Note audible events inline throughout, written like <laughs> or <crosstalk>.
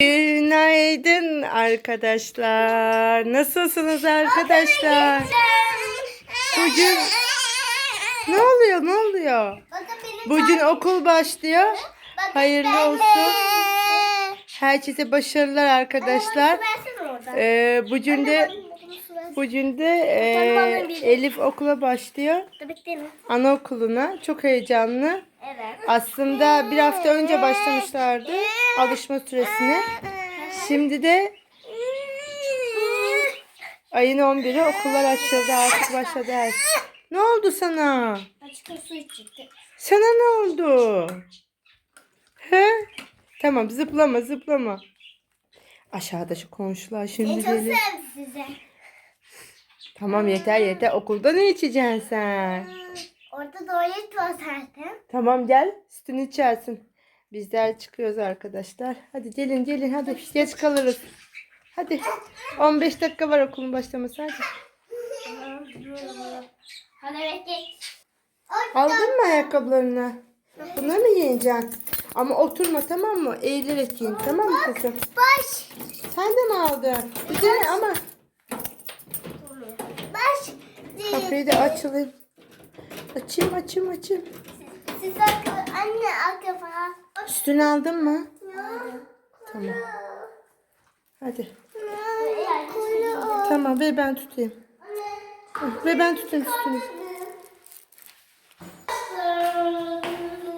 Günaydın arkadaşlar. Nasılsınız arkadaşlar? Bugün ne oluyor? Ne oluyor? Bugün okul başlıyor. Hayırlı olsun. Herkese başarılar arkadaşlar. Ee, bugün de bugün de e, Elif okula başlıyor. Anaokuluna. Çok heyecanlı. Evet. Aslında bir hafta önce başlamışlardı alışma süresine. Şimdi de ayın 11'i okullar açıldı artık başladı her şey. Ne oldu sana? Açık su içecekti. Sana ne oldu? He? Tamam zıplama zıplama. Aşağıda şu komşular şimdi gelir. size. Tamam yeter yeter okulda ne içeceksin sen? Orada tuvalet var zaten. Tamam gel sütünü içersin. Bizler çıkıyoruz arkadaşlar. Hadi gelin gelin hadi geç kalırız. Hadi 15 dakika var okulun başlaması hadi. Hadi bekle. Aldın mı ayakkabılarını? Bunları mı giyeceksin? Ama oturma tamam mı? Eğilerek giyin tamam mı kızım? Baş. Sen de mi aldın? Güzel ama Baş. kapıyı da açılayım. Açayım açayım açayım. Siz akı, anne akı falan. Sütünü aldın mı? Tamam. Hadi. Tamam ve ben tutayım. Ve ben tutayım sütünü.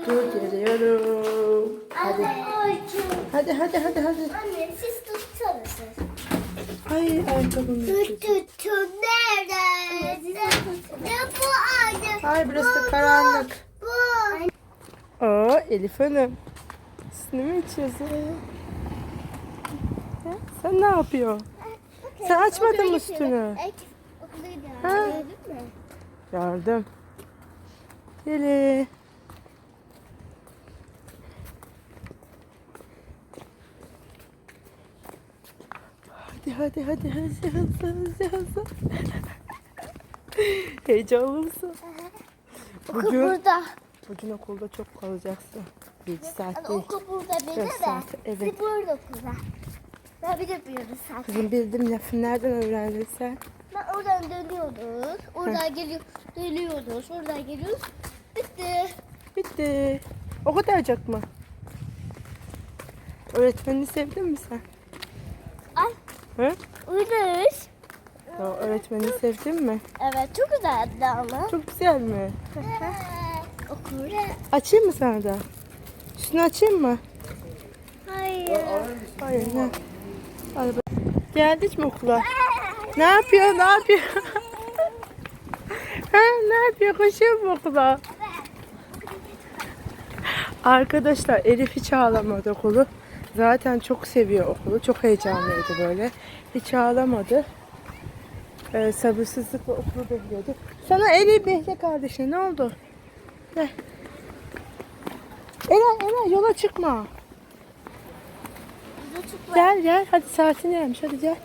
Dur geliyorum. Hadi. Hadi hadi hadi hadi. Anne siz tutsanız. Ay ayakkabım Tut tut tut nerede? Ne bu anne? Ay burası karanlık. Aa Elif Hanım. Sütünü mü içiyorsun? Ha, Sen ne yapıyorsun? Sen açmadın mı sütünü? Ha. Gördüm. Geli. Hadi hadi hadi hadi hızlı hızlı hızlı. <laughs> Heyecanlı mısın? Okul Bugün, burada. Bugün okulda çok kalacaksın. Bir iki saat Hadi değil. okul burada benim de. saat, evet. Siz burada okulda. Ben bir de biliyoruz zaten. Kızım bildim lafı nereden öğrendin sen? Ben oradan dönüyoruz. Oradan geliyor, dönüyoruz. Oradan geliyoruz. Bitti. Bitti. O kadarcık mı? Öğretmenini sevdin mi sen? Ay, Hı? uyuyoruz. O öğretmenini sevdin mi? Evet, çok güzeldi ama. Çok güzel mi? Okul. Açayım mı sana da? Şunu açayım mı? Hayır. Hayır ne? Hadi. Geldik mi okula? Ne yapıyor? Ne yapıyor? <laughs> ha, ne yapıyor? Koşuyor mu okula? Arkadaşlar Elif hiç ağlamadı okulu. Zaten çok seviyor okulu. Çok heyecanlıydı böyle. Hiç ağlamadı. Ee, sabırsızlıkla okulu bekliyordu. Sana Elif bekle kardeşim. Ne oldu? Gel. Ela, Ela yola çıkma. Gel gel. Hadi saatin gelmiş. Hadi gel.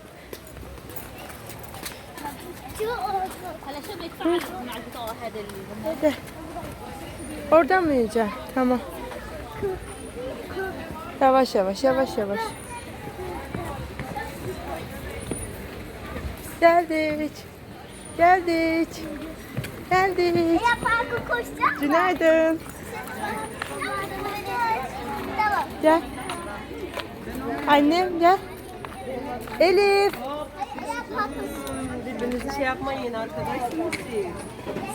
Hadi. Oradan mı yiyeceksin? Tamam. Yavaş yavaş yavaş yavaş. Geldik. Geldik. Geldik. Ya parka koşacak mı? Günaydın. Tamam. Gel. Annem gel. Elif. Birbirinizi şey yapmayın arkadaşlar siz.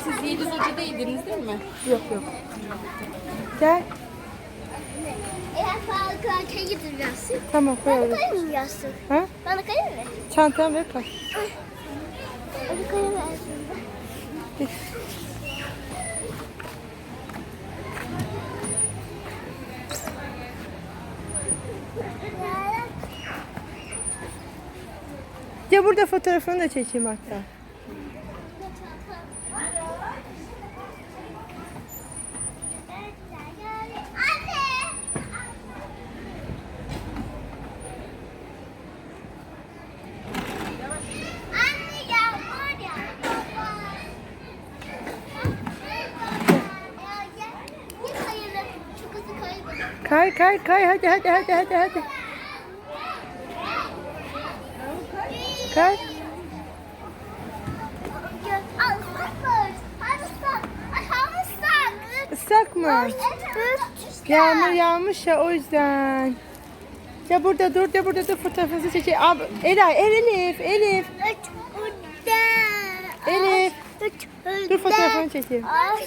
Siz Yeliz Hoca değildiniz değil mi? Yok yok. Gel. Eğer parka şey gideceksin. Tamam Bana koyalım. kaymayacaksın. Ha? Bana kayır mı? Çantam ver koy. Bana kayır mı? Ya burada fotoğrafını da çekeyim hatta. Gel. Kay kay kay hadi hadi hadi hadi hadi. Hamster. Islak mı? Yağmur yağmış ya o yüzden. Ya burada dur ya burada dur fotoğrafınızı çekeyim. Ab Ela, El Elif, Elif. Elif. Dur fotoğrafını çekeyim. Aç.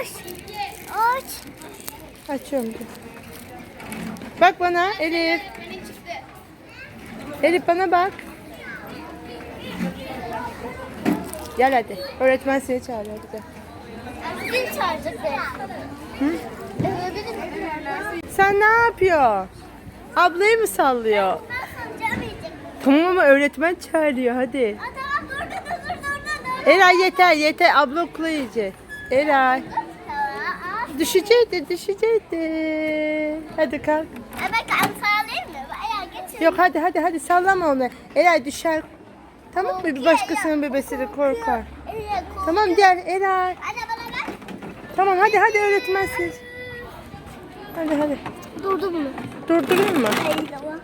Aç. Aç. Açıyorum. Bak bana Elif. Elif bana bak. Gel hadi. Öğretmen seni çağırıyor hadi gel. Çağıracak. Hı? Sen ne yapıyor? Ablayı mı sallıyor? Tamam ama öğretmen çağırıyor hadi. Aa, tamam dur dur dur dur dur dur. Eray yeter yeter abla okula yiyecek. Eray. Düşecekti düşecekti. Hadi kalk. Ee, Ben Yok hadi hadi hadi sallama onu. Eray düşer. Tamam mı? Bir başkasının bebesi de korkar. Tamam gel Eray. Tamam hadi hadi öğretmensiz. Hadi hadi. Durdun mu? Durdurayım mı? Hayır ama.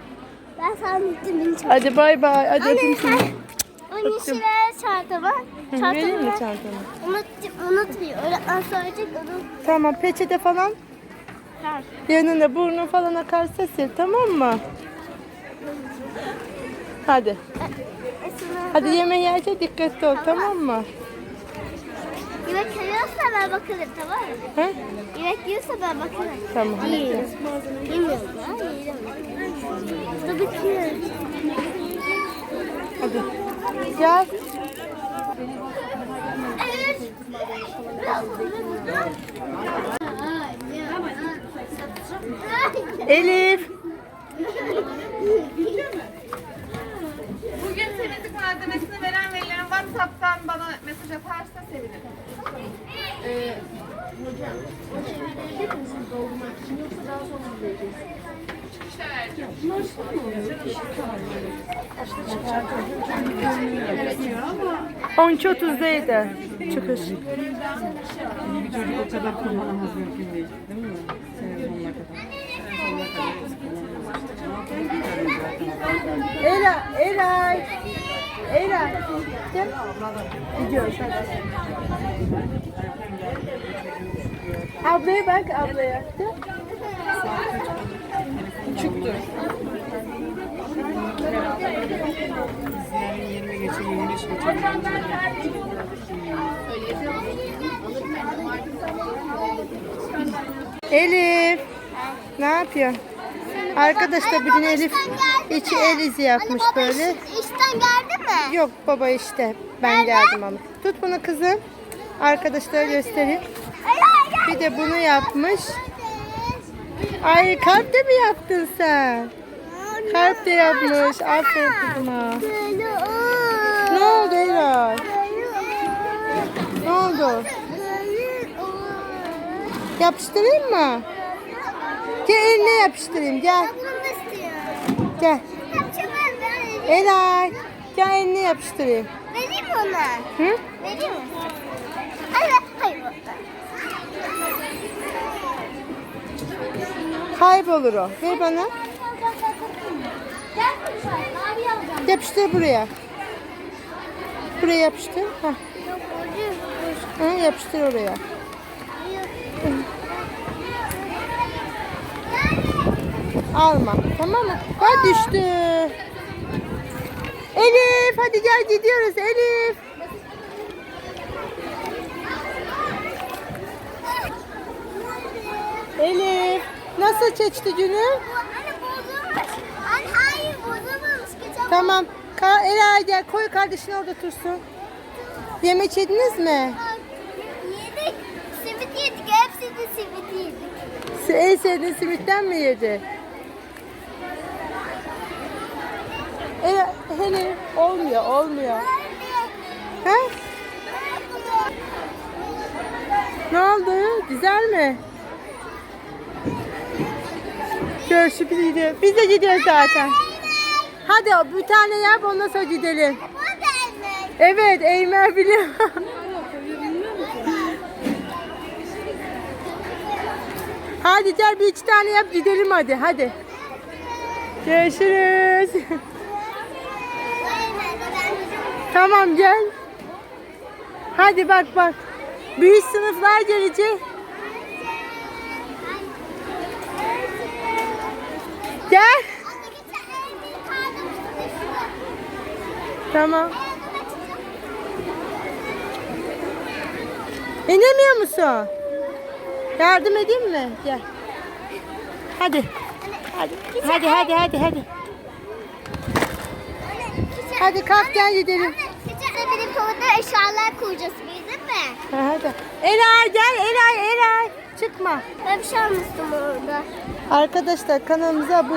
Ben sana gittim beni çağır. Hadi bay bay. Hadi Anne öpeyim seni. sen. Onun Öptüm. şuraya çantamı. Vereyim mi Çantamı. çantanı? Unut, unutmuyor. Öğretmen söyleyecek onu. Tamam peçete falan Ver. yanında burnu falan akarsa sil tamam mı? Hadi. Hadi yemeği yerken dikkatli ol tamam mı? Yemek yiyorsa ben bakarım tamam mı? He? Yemek yiyorsa ben bakarım. Tamam. Yiyorum. Yemiyorum ya. Yiyorum. Tabii ki. Hadi. Gel. Evet. Elif. Mesaj atarsa sevinirim. On iki otuzdaydı. Çıkış. O kadar kullanamaz mümkün değil. Değil mi? Sene sonuna kadar. Sonuna kadar. Ela, Eray. Eray. Gel. Gidiyoruz hadi. Ablaya bak ablaya. Çıktı. Yani 20 geçe 25 geçe. Elif. Ne yapıyor? Arkadaşlar bugün Elif içi el izi yapmış böyle. iş- işten geldi mi? Yok baba işte ben geldim ama. Tut bunu kızım. Arkadaşlara göstereyim. Bir de bunu yapmış. Ay kalp de mi yaptın sen? Kalp de yapmış. Aferin kızıma. Ne oldu Ela? Ne oldu? Yapıştırayım mı? Gel eline yapıştırayım gel. Gel. Ela gel eline yapıştırayım. Vereyim ona? Hı? Vereyim mi? Hayır, hayır. Kaybolur o. Ver bana. Yapıştır buraya. Buraya yapıştır. Hah. Hı, yapıştır oraya. Alma. Tamam mı? Bak düştü. Elif hadi gel gidiyoruz Elif. Elif nasıl çekti günü? Tamam. Ka Ela gel koy kardeşin orada dursun. Yemek yediniz mi? yedik. Simit yedik. Hepsini simit yedik. En sevdiğin simitten mi yedi? Hele olmuyor olmuyor. Ha? Ne oldu? Güzel mi? Görüşüp gidiyor. Biz de gidiyoruz zaten. Hadi bir tane yap ondan sonra gidelim. Evet Eymer biliyor. hadi gel bir iki tane yap gidelim hadi hadi. Görüşürüz. Tamam gel. Hadi bak bak. Büyük sınıflar gelecek. Gel. Tamam. İnemiyor musun? Yardım edeyim mi? Gel. Hadi. Hadi. Hadi hadi hadi hadi. Hadi kalk gel gidelim. Küçük benim kovada eşyalar koyacağız bizim mi? Ha, Hadi. Ela gel Ela Ela. Çıkma. Ben bir şey almıştım orada. Arkadaşlar kanalımıza abone